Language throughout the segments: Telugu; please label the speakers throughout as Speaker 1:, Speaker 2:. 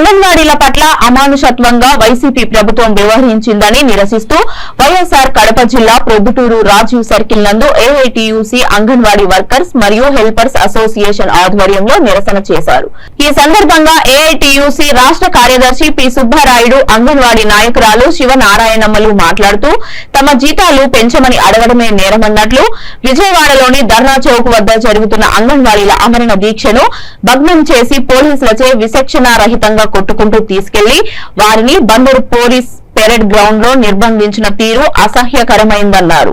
Speaker 1: అంగన్వాడీల పట్ల అమానుషత్వంగా వైసీపీ ప్రభుత్వం వ్యవహరించిందని నిరసిస్తూ వైఎస్ఆర్ కడప జిల్లా ప్రొద్దుటూరు రాజీవ్ సర్కిల్ నందు ఏఐటియుసి అంగన్వాడీ వర్కర్స్ మరియు హెల్పర్స్ అసోసియేషన్ ఆధ్వర్యంలో నిరసన చేశారు. ఈ సందర్భంగా ఏఐటియుసి రాష్ట్ర కార్యదర్శి పి సుబ్బారాయుడు అంగన్వాడీ నాయకురాలు శివనారాయణమ్మలు మాట్లాడుతూ తమ జీతాలు పెంచమని అడగడమే నేరమన్నట్లు విజయవాడలోని ధర్నా చౌక్ వద్ద జరుగుతున్న అంగన్వాడీల అమరణ దీక్షను భగ్నం చేసి పోలీసులచే విచక్షణారహితంగా కొట్టుకుంటూ తీసుకెళ్ళి వారిని బందరు పోలీస్ పెరడ్ గ్రౌండ్లో నిర్బంధించిన తీరు అసహ్యకరమైందన్నారు.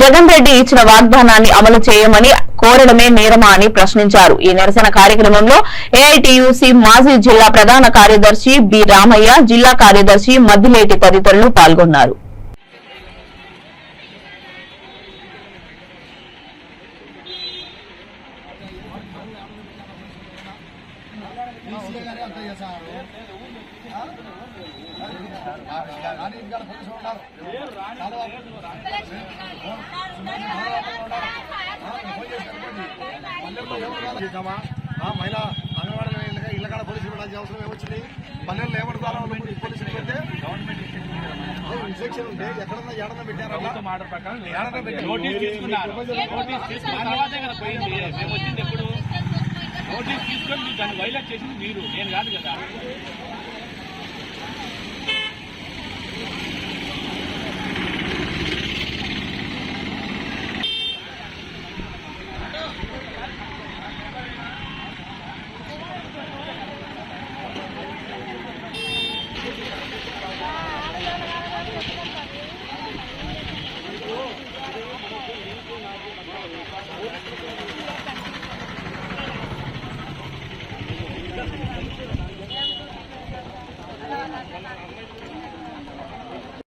Speaker 1: జగన్ రెడ్డి ఇచ్చిన వాగ్దానాన్ని అమలు చేయమని కోరడమే నేరమా అని ప్రశ్నించారు. ఈ నిరసన కార్యక్రమంలో ఏఐటియుసి మాజీ జిల్లా ప్రధాన కార్యదర్శి బి రామయ్య జిల్లా కార్యదర్శి మద్దిలేటి తదితరులు పాల్గొన్నారు.
Speaker 2: ఆ మహిళ అంగన్వాడీ ఇళ్ళ కాడ పోలీసులు పెట్టాల్సిన అవసరం ఏమొచ్చింది పల్లెల్లో ఏమడుగుతారో పోలీసులు పెడితే ఇన్స్ట్రక్షన్ ఉంటే ఎక్కడన్నా ఏడన్నా పెట్టారా
Speaker 3: ఆర్డర్ ప్రకారం నోటీస్ తీసుకున్నారు నోటీస్ దాన్ని వైలేట్ చేసింది మీరు. నేను కాదు కదా. Thank you.